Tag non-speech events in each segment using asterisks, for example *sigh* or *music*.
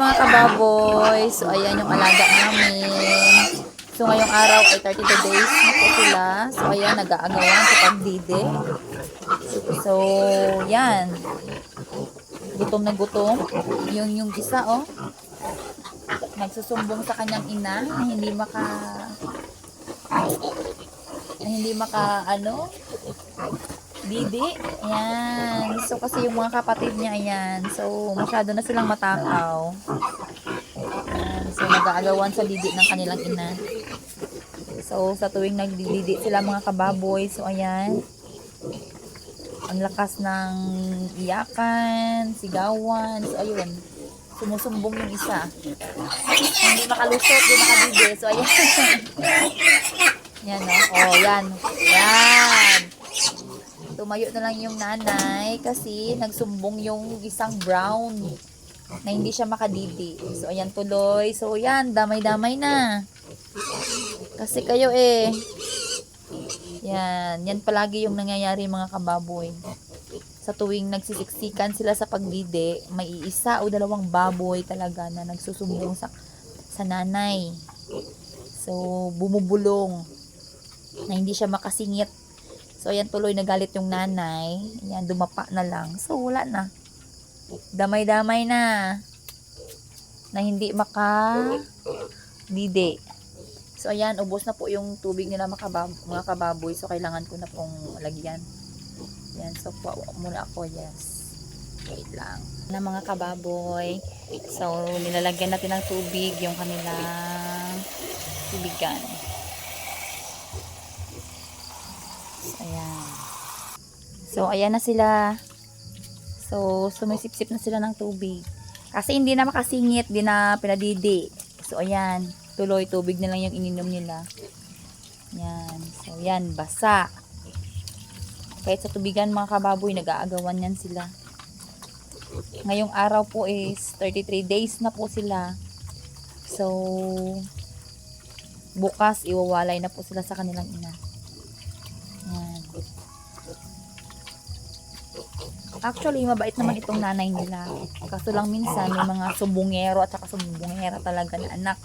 mga kababoy. So, ayan yung alaga namin. So, ngayong araw ay 32 days na po sila. So, ayan, nag-aagawan sa pagdide. So, yan. Gutom na gutom. Yung, yung isa, oh. Nagsusumbong sa kanyang ina na hindi maka na hindi maka ano Didi. Ayan. So, kasi yung mga kapatid niya, ayan. So, masyado na silang matakaw. Ayan. So, nag-aagawan sa didi ng kanilang ina. So, sa tuwing nagdididi sila mga kababoy, so, ayan. Ang lakas ng iyakan, sigawan. So, ayun. Sumusumbong yung isa. Hindi makalusot, hindi makadidi. So, ayan. *laughs* yan, no? Oh, yan. Yan tumayo na lang yung nanay kasi nagsumbong yung isang brown na hindi siya makadidi. So, ayan tuloy. So, yan, damay-damay na. Kasi kayo eh. Yan, yan palagi yung nangyayari mga kababoy. Sa tuwing nagsisiksikan sila sa pagdidi, may iisa o dalawang baboy talaga na nagsusumbong sa, sa nanay. So, bumubulong na hindi siya makasingit So, ayan tuloy nagalit yung nanay. Ayan, dumapa na lang. So, wala na. Damay-damay na. Na hindi maka dide. So, ayan, ubos na po yung tubig nila makabab mga kababoy. So, kailangan ko na pong lagyan. Yan, so, po muna ako, yes. Wait lang. Na mga kababoy. So, nilalagyan natin ng tubig yung kanilang tubigan. So, ayan na sila. So, sumisipsip na sila ng tubig. Kasi hindi na makasingit, hindi na pinadidi. So, ayan. Tuloy, tubig na lang yung ininom nila. Yan. So, yan. Basa. Kahit sa tubigan mga kababoy, nag-aagawan yan sila. Ngayong araw po is 33 days na po sila. So, bukas iwawalay na po sila sa kanilang ina. Actually, mabait naman itong nanay nila. Kaso lang minsan, may mga sumbungero at saka sumbungera talaga na anak.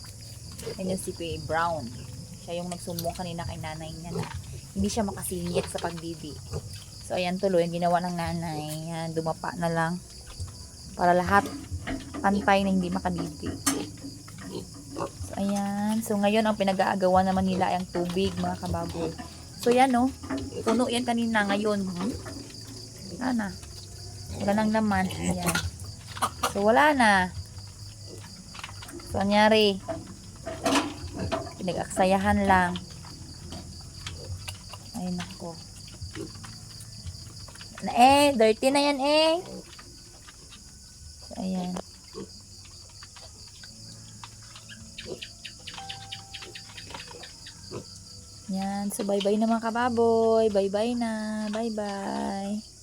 Yan yung si Kuya Brown. Siya yung nagsumbong kanina kay nanay niya na hindi siya makasingit sa pagdidi. So, ayan tuloy, ang ginawa ng nanay. Yan, dumapa na lang. Para lahat pantay na hindi makadidi. So, ayan. So, ngayon, ang pinag-aagawa naman nila ay ang tubig, mga kababoy. So, yan, no. Puno yan kanina. Ngayon, hmm? wala na. Wala nang laman. Ayan. So, wala na. So, anyari? Pinag-aksayahan lang. Ay, nako. Na, eh, dirty na yan, eh. So, ayan. Yan. So, bye-bye na mga kababoy. Bye-bye na. Bye-bye.